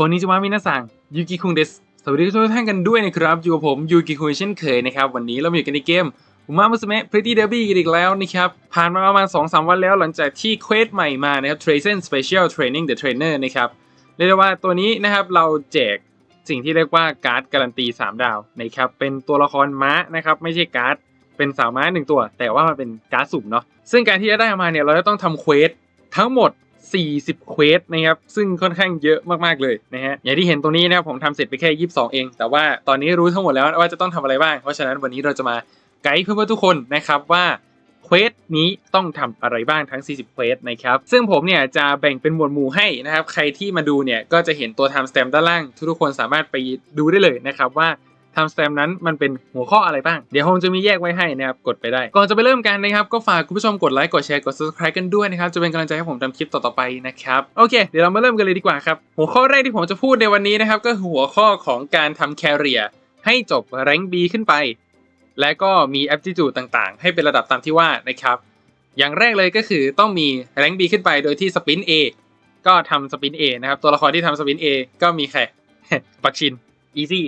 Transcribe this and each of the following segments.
คนนี้จะมามินาซังยูกิคุงเดสสวัสดีทุกท่านกันด้วยนะครับ อยู่กับผมยูกิคุงเช่นเคยนะครับ วันนี้เราอยู่กันในเกมอุมามุสเมะ Pretty Derby กันอีกแล้วนะครับ ผ่านมาประมาณ 2-3 วันแล้วหลังจากที่เควสใหม่มานะครับ Trazen Special Training the Trainer นะครับเรียกได้ว่าตัวนี้นะครับเราแจกสิ่งที่เรียกว่าการ์ดการันตี 3 ดาวนะครับเป็นตัวละครม้านะครับไม่ใช่การ์ดเป็นสาวม้าหนึ่งตัว แต่ว่ามันเป็นการ์ดสุ่มเนาะซึ่งการที่จะได้มาเนี่ยเราจะต้องทำเควสทั้งหมด 40 เควสนะครับ ซึ่งค่อนข้างเยอะมากๆเลยนะฮะ อย่างที่เห็นตรงนี้นะครับผมทำเสร็จไปแค่ 22 เอง แต่ว่าตอนนี้รู้ทั้งหมดแล้วว่าจะต้องทำอะไรบ้าง เพราะฉะนั้นวันนี้เราจะมาไกด์เพื่อนๆทุกคนนะครับว่าเควสนี้ต้องทำอะไรบ้างทั้ง 40 เควสนะครับ ซึ่งผมเนี่ยจะแบ่งเป็นหมวดหมู่ให้นะครับ ใครที่มาดูเนี่ยก็จะเห็นตัว time stamp ด้านล่าง ทุกๆคนสามารถไปดูได้เลยนะครับว่า ทำสแตมนั้นมันเป็นหัวข้ออะไรบ้าง เดี๋ยวผมจะมีแยกไว้ให้นะครับ กดไปได้ ก่อนจะไปเริ่มกันนะครับ ก็ฝากคุณผู้ชมกดไลค์ กดแชร์ กด subscribe กันด้วยนะครับ จะเป็นกำลังใจให้ผมทำคลิปต่อๆไปนะครับ โอเค เดี๋ยวเรามาเริ่มกันเลยดีกว่าครับ หัวข้อแรกที่ผมจะพูดในวันนี้นะครับ ก็คือหัวข้อของการทำแคเรียให้จบแรง B ขึ้นไป และก็มี aptitude ต่างๆ ให้เป็นระดับตามที่ว่านะครับ อย่างแรกเลยก็คือต้องมีแรง B ขึ้นไป โดยที่สปิน A ก็ทำสปิน A นะครับ ตัวละครที่ทำสปิน A ก็มีใครปักชิน easy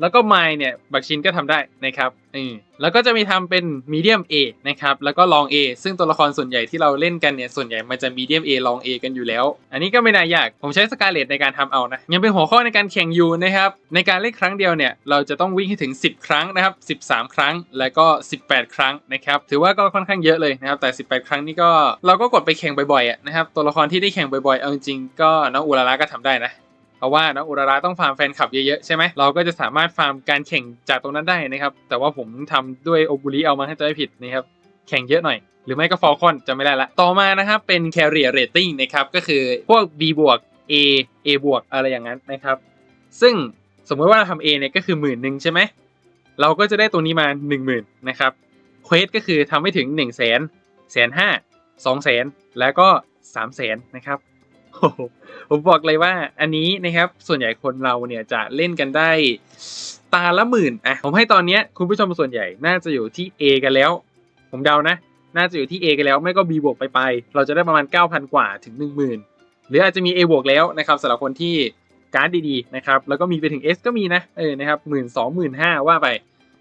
แล้วก็ไมเนี่ยบักชินก็ทำได้นะครับอืมแล้วก็จะมีทำเป็นมีเดียม A นะครับแล้วก็ลอง A ซึ่งตัวละครส่วนใหญ่ที่เราเล่นกันเนี่ยส่วนใหญ่มันจะมีเดียม A ลอง A กันอยู่แล้ว อันนี้ก็ไม่น่ายาก ผมใช้สกาเลตในการทำเอานะยังเป็นหัวข้อในการแข่งอยู่นะครับในการเล่นครั้งเดียวเนี่ยเราจะต้องวิ่งให้ถึง 10 ครั้งนะครับ13 ครั้งแล้วก็ 18 ครั้งนะครับถือว่าก็ค่อนข้างเยอะเลยนะครับแต่ 18 ครั้งนี่ก็เราก็กดไปแข่งบ่อยๆนะครับตัวละครที่ได้แข่งบ่อยๆเอาจริงๆก็น้องอุราระก็ทำได้นะ เพราะว่าน้องอุราระต้องฟาร์มแฟนคลับเยอะๆใช่ไหมเราก็จะสามารถฟาร์มการแข่งจากตรงนั้นได้นะครับ แต่ว่าผมทำด้วยโอบุริเอามาให้จะไม่ผิดนะครับ แข่งเยอะหน่อย หรือไม่ก็ฟอลคอนจะไม่ได้ละ ต่อมานะครับ เป็น Carrier Rating นะครับ ก็คือพวก B บวก A A บวกอะไรอย่างนั้นนะครับ ซึ่งสมมติว่าเราทำ A เนี่ยก็คือหมื่นหนึ่งใช่ไหมเราก็จะได้ตัวนี้มา 1 0,000นะครับเควสก็คือทำให้ถึง 1 0 0 0 0แสนแสนห้าสองแสนแล้วก็3 0 0แสนนะครับ ผมบอกเลยว่าอันนี้นะครับส่วนใหญ่คนเราเนี่ยจะเล่นกันได้ตาละหมื่นอะผมให้ตอนเนี้ยคุณผู้ชมส่วนใหญ่น่าจะอยู่ที่ A กันแล้ว ผมเดานะ น่าจะอยู่ที่ A กันแล้วไม่ก็ B บวกไปไปเราจะได้ประมาณ 9,000 กว่าถึง 10,000 หรืออาจจะมี A บวกแล้วนะครับสำหรับคนที่การ์ดดีๆนะครับแล้วก็มีไปถึง S ก็มีนะเออนะครับหมื่นสองหมื่นห้าว่าไป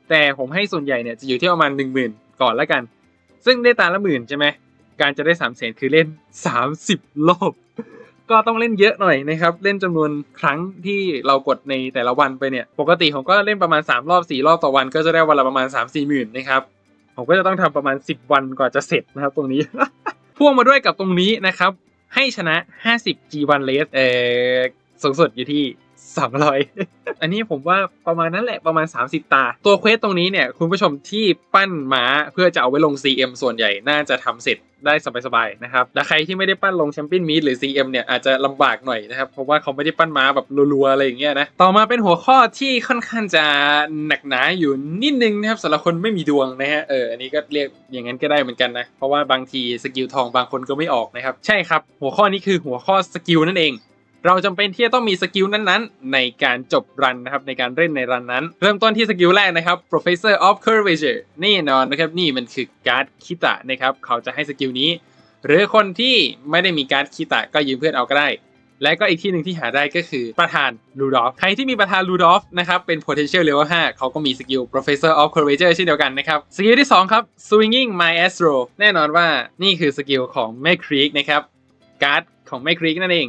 แต่ผมให้ส่วนใหญ่เนี่ยจะอยู่ที่ประมาณ 10,000 ก่อนแล้วกัน ซึ่งได้ตาละหมื่นใช่ไหม การจะได้3 0 0แสนคือเล่น 30 รอบ ก็ต้องเล่นเยอะหน่อยนะครับ เล่นจำนวนครั้งที่เรากดในแต่ละวันไปเนี่ย ปกติผมก็เล่นประมาณ 3 รอบ 4 รอบต่อวัน ก็จะได้วันละประมาณ 3 4หมื่นนะครับผมก็จะต้องทำประมาณ 10 วันกว่าจะเสร็จนะครับ ตรงนี้พ่วงมาด้วยกับตรงนี้นะครับ ให้ชนะ 50 G1 race เออสูงสุดอยู่ที่ 200อันนี้ผมว่าประมาณนั้นแหละประมาณ 30 ตา ตัวเควสตรงนี้เนี่ย คุณผู้ชมที่ปั้นม้าเพื่อจะเอาไว้ลง CM ส่วนใหญ่น่าจะทำเสร็จได้สบายๆนะครับ และใครที่ไม่ได้ปั้นลงแชมเปี้ยนมีดหรือ CM เนี่ยอาจจะลำบากหน่อยนะครับ เพราะว่าเขาไม่ได้ปั้นม้าแบบรัวๆอะไรอย่างเงี้ยนะ ต่อมาเป็นหัวข้อที่ค่อนข้างจะหนักหนาอยู่นิดนึงนะครับสำหรับคนไม่มีดวงนะฮะ เออ อันนี้ก็เรียกอย่างนั้นก็ได้เหมือนกันนะ เพราะว่าบางทีสกิลทองบางคนก็ไม่ออกนะครับ ใช่ครับ หัวข้อนี้คือหัวข้อสกิลนั่นเอง เราจำเป็นที่จะต้องมีสกิลนั้นๆ ในการจบรันนะครับในการเล่นในรันนั้น เริ่มต้นที่สกิลแรกนะครับ Professor of Curvature แน่นอนนะครับนี่มันคือการ์ดคิตะนะครับเขาจะให้สกิลนี้ หรือคนที่ไม่ได้มีการ์ดคิตะก็ยืมเพื่อนเอาก็ได้ และก็อีกที่หนึ่งที่หาได้ก็คือประธานลูดอฟใครที่มีประธานลูดอฟนะครับเป็น potential level 5เขาก็มีสกิล Professor of Curvature เช่นเดียวกันนะครับสกิลที่ 2 ครับ Swinging My Astro แน่นอนว่านี่คือสกิลของแม่ครีกนะครับการ์ดของแม่ครีกนั่นเอง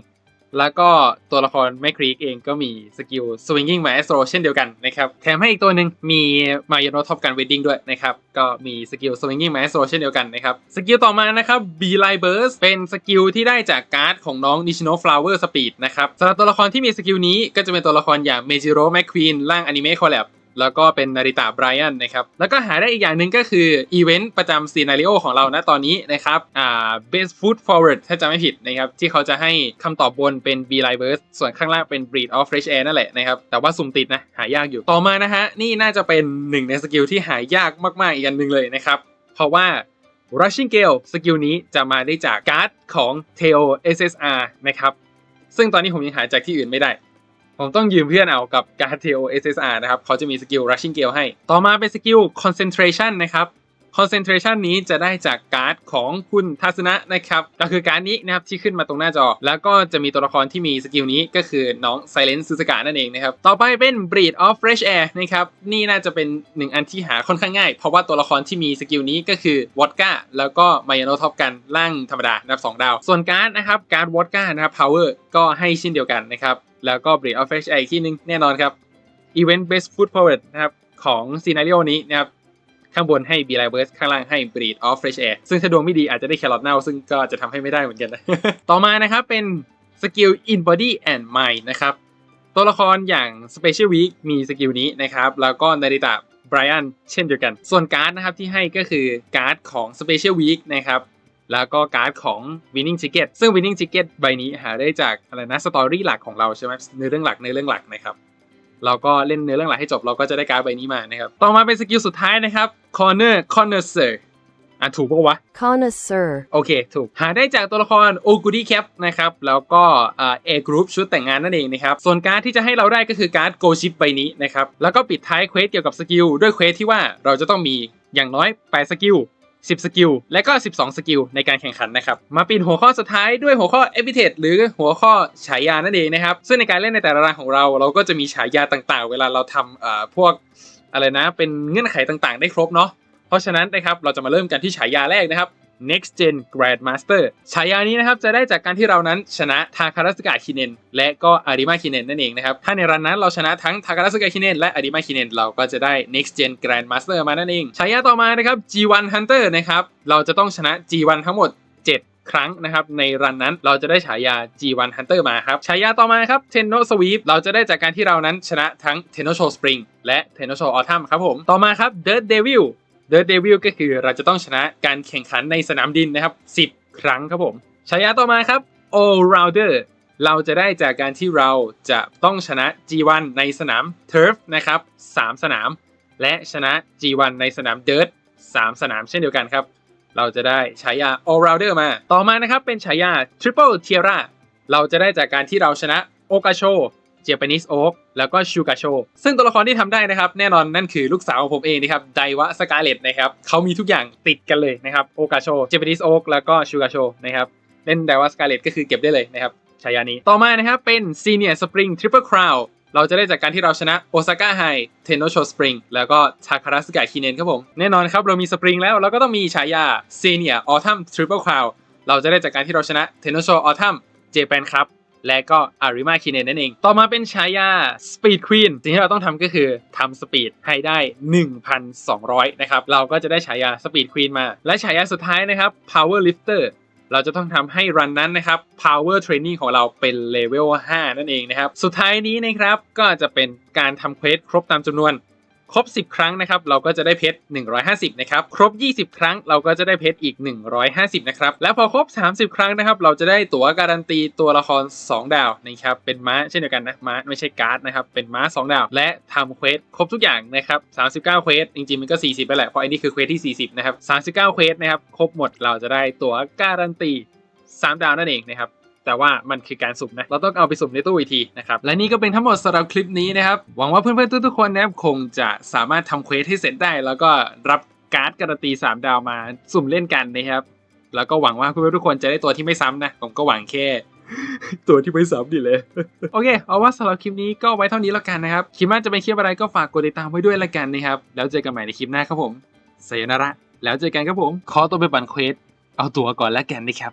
แล้วก็ตัวละครแมคครีกเองก็มีสกิลสวิงกิ้ง g Maestro เช่นเดียวกันนะครับ แถมให้อีกตัวหนึ่งมีมายโนท็อปกันเวดดิ้งด้วยนะครับ ก็มีสกิลสวิงกิ้ง g Maestro เช่นเดียวกันนะครับ สกิลต่อมานะครับบีไลเบิร์สเป็นสกิลที่ได้จากการ์ดของน้องนิชโนฟลาวเวอร์สปีดนะครับสำหรับตัวละครที่มีสกิลนี้ก็จะเป็นตัวละครอย่างเมจิโร่แมคควีนร่างอนิเมะคอลแลบ แล้วก็เป็นนาริตะไบรอันนะครับ แล้วก็หาได้อีกอย่างหนึ่งก็คืออีเวนต์ประจำซีนารีโอของเราณตอนนี้นะครับอ่า best foot forward ถ้าจำไม่ผิดนะครับ ที่เขาจะให้คำตอบบนเป็น B Line r s ส่วนข้างล่างเป็น Breed of Fresh Air นั่นแหละนะครับ แต่ว่าสุ่มติดนะ หายากอยู่ต่อมานะฮะ นี่น่าจะเป็นหนึ่งในสกิลที่หายากมากๆอีกอันหนึ่งเลยนะครับ เพราะว่า Rushing Gale สกิลนี้จะมาได้จากการ์ดของ Teo SSR นะครับซึ่งตอนนี้ผมยังหาจากที่อื่นไม่ได้ ผมต้องยืมเพื่อนเอากับการ์ด TO SSR นะครับเขาจะมีสกิล Rushing Gale ให้ ต่อมาเป็นสกิล Concentration นะครับ concentration นี้จะได้จากการ์ดของคุณทัศนะนะครับก็คือการ์ดนี้นะครับที่ขึ้นมาตรงหน้าจอ แล้วก็จะมีตัวละครที่มีสกิลนี้ก็คือน้อง Silent s u z u k a นั่นเองนะครับ ต่อไปเป็น Breed of Fresh Air นะครับ นี่น่าจะเป็นหนึ่งอันที่หาค่อนข้างง่าย เพราะว่าตัวละครที่มีสกิลนี้ก็คือวอดก้าแล้วก็มายาโนท็อปกันล่างธรรมดานะครับสองดาว ส่วนการ์ดนะครับการ์ดวอดก้านะครับ Power ก็ให้เช่นเดียวกันนะครับแล้วก็ Breed of Fresh Air อีกที่หนึงแน่นอนครับ Event Best Foot Forward นะครับของซีนารีโอนี้นะครับ ข้างบนให้ b ีไลเบิร์สข้างล่างให้ Breed of Fresh Air ซึ่งถ้าดวงไม่ดีอาจจะได้แครอทเน่าซึ่งก็จะทำให้ไม่ได้เหมือนกันนะต่อมานะครับเป็นสกิล In Body and Mind นะครับตัวละครอย่าง Special Week มีสกิลนี้นะครับแล้วก็นาริตะไบรอันเช่นเดียวกัน ส่วนการ์ดนะครับที่ให้ก็คือการ์ดของ Special Week นะครับ แล้วก็การ์ดของ Winning Ticket ซึ่ง Winning Ticket ใบนี้หาได้จากอะไรนะสตอรี่หลักของเราใช่ไหมเนื้อเรื่องหลักเนื้อเรื่องหลักนะครับ เราก็เล่นเนื้อเรื่องหลักให้จบเราก็จะได้การ์ดใบนี้มานะครับ ต่อมาเป็นสกิลสุดท้ายนะครับ Corner Connoisseur อะถูกปะวะ connoisseur, โอเค ถูก หาได้จากตัวละคร o g u d i Cap นะครับ แล้วก็เอ Group ชุดแต่งงานนั่นเองนะครับ ส่วนการ์ดที่จะให้เราได้ก็คือการ์ด Go Ship ใบนี้นะครับ แล้วก็ปิดท้ายเควสเกี่ยวกับสกิล ด้วยเควสที่ว่าเราจะต้องมีอย่างน้อย8สกิล10 สกิล และก็ 12 สกิล ในการแข่งขันนะครับ มาปิดหัวข้อสุดท้ายด้วยหัวข้อ Epithet หรือหัวข้อฉายานั่นเองนะครับ ซึ่งในการเล่นในแต่ละรางของเรา เราก็จะมีฉายาต่างๆ เวลาเราทำเอ่อพวก อะไรนะ เป็นเงื่อนไขต่างๆ ได้ครบเนาะเพราะฉะนั้นนะครับเราจะมาเริ่มกันที่ฉายาแรกนะครับ Next Gen Grandmaster ฉายานี้นะครับจะได้จากการที่เรานั้นชนะทาคารัสกะคิเนนและก็อาริมาคิเนนนั่นเองนะครับ ถ้าในรันนั้นเราชนะทั้งทาคารัสกะคิเนนและอาริมาคิเนนเราก็จะได้ Next Gen Grandmaster มานั่นเอง ฉายาต่อมานะครับ G1 Hunter นะครับ เราจะต้องชนะ G1 ทั้งหมด 7 ครั้งนะครับในรันนั้นเราจะได้ฉายา G1 Hunter มาครับ ฉายาต่อมาครับ Tenno Sweep เราจะได้จากการที่เรานั้นชนะทั้ง Tenno Show Spring และ Tenno Show Autumn ครับผม ต่อมาครับ Dirt Devil Dirt Devil ก็คือเราจะต้องชนะการแข่งขันในสนามดินนะครับ 10 ครั้งครับผม ฉายาต่อมาครับ All Rounder เราจะได้จากการที่เราจะต้องชนะ G1 ในสนาม Turf นะครับ3สนาม และชนะ G1 ในสนาม Dirt 3 สนามเช่นเดียวกันครับ เราจะได้ฉายา All Rounder มา ต่อมานะครับเป็นฉายา Triple Tiara เราจะได้จากการที่เราชนะโอกาโชเจแปนิสโอ๊กแล้วก็ชูกาโชซึ่งตัวละครที่ทำได้นะครับ แน่นอนนั่นคือลูกสาวของผมเองนะครับไดวะสกาเลตนะครับเขามีทุกอย่างติดกันเลยนะครับโอกาโชเจแปนิสโอ๊กแล้วก็ชูกาโชนะครับเล่นไดวะสกาเลตก็คือเก็บได้เลยนะครับฉายานี้ ต่อมานะครับเป็น Senior Spring Triple Crown เราว เราจะได้จากการที่เราชนะโอซาก้าไฮเทนโนโชสปริงแล้วก็ทาคารัสกะคิเนนครับผม แน่นอนครับเรามีสปริงแล้วเราก็ต้องมีฉายา Senior Autumn Triple Crown เราจะได้จากการที่เราชนะเทนโนโชออทัมเจแปนครับและก็อาริมาคิเนนนั่นเอง ต่อมาเป็นฉายา Speed Queen สิ่งที่เราต้องทำก็คือทำสปีดให้ได้ 1,200 นะครับ เราก็จะได้ฉายา Speed Queen มา และฉายาสุดท้ายนะครับ Power Lifter เราจะต้องทำให้รันนั้นนะครับ power training ของเราเป็นเลเวล5นั่นเองนะครับ สุดท้ายนี้นะครับก็จะเป็นการทำเควสครบตามจำนวน ครบ 10 ครั้งนะครับเราก็จะได้เพชร 150 นะครับ ครบ 20 ครั้งเราก็จะได้เพชรอีก 150 นะครับ แล้วพอครบ 30 ครั้งนะครับ เราจะได้ตั๋วการันตีตัวละคร 2 ดาวนะครับ เป็นม้าเช่นเดียวกันนะ ม้าไม่ใช่การ์ดนะครับ เป็นม้า 2 ดาว และทำเควสครบทุกอย่างนะครับ 39 เควส จริงๆ มันก็ 40 ไปแหละ เพราะอันนี้คือเควสที่ 40 นะครับ 39 เควสนะครับ ครบหมดเราจะได้ตั๋วการันตี 3 ดาวนั่นเองนะครับ แต่ว่ามันคือการสุ่มนะ เราต้องเอาไปสุ่มในตู้อีกทีนะครับ และนี่ก็เป็นทั้งหมดสำหรับคลิปนี้นะครับ หวังว่าเพื่อนๆทุกๆคนนะครับคงจะสามารถทำเควสให้เสร็จได้ แล้วก็รับการ์ดการันตี 3 ดาวมาสุ่มเล่นกันนะครับ แล้วก็หวังว่าเพื่อนๆทุกคนจะได้ตัวที่ไม่ซ้ำนะ ผมก็หวังแค่ตัวที่ไม่ซ้ำดีเลย โอเค เอาว่าสำหรับคลิปนี้ก็ไว้เท่านี้แล้วกันนะครับ คลิปหน้าจะเป็นคลิปอะไรก็ฝากกดติดตามไว้ด้วยละกันนะครับ แล้วเจอกันใหม่ในคลิปหน้าครับผมสยนาระ แล้วเจอกันครับผม ขอตัวไปปั่นเควส เอาตัวก่อนแล้วกันนะครับ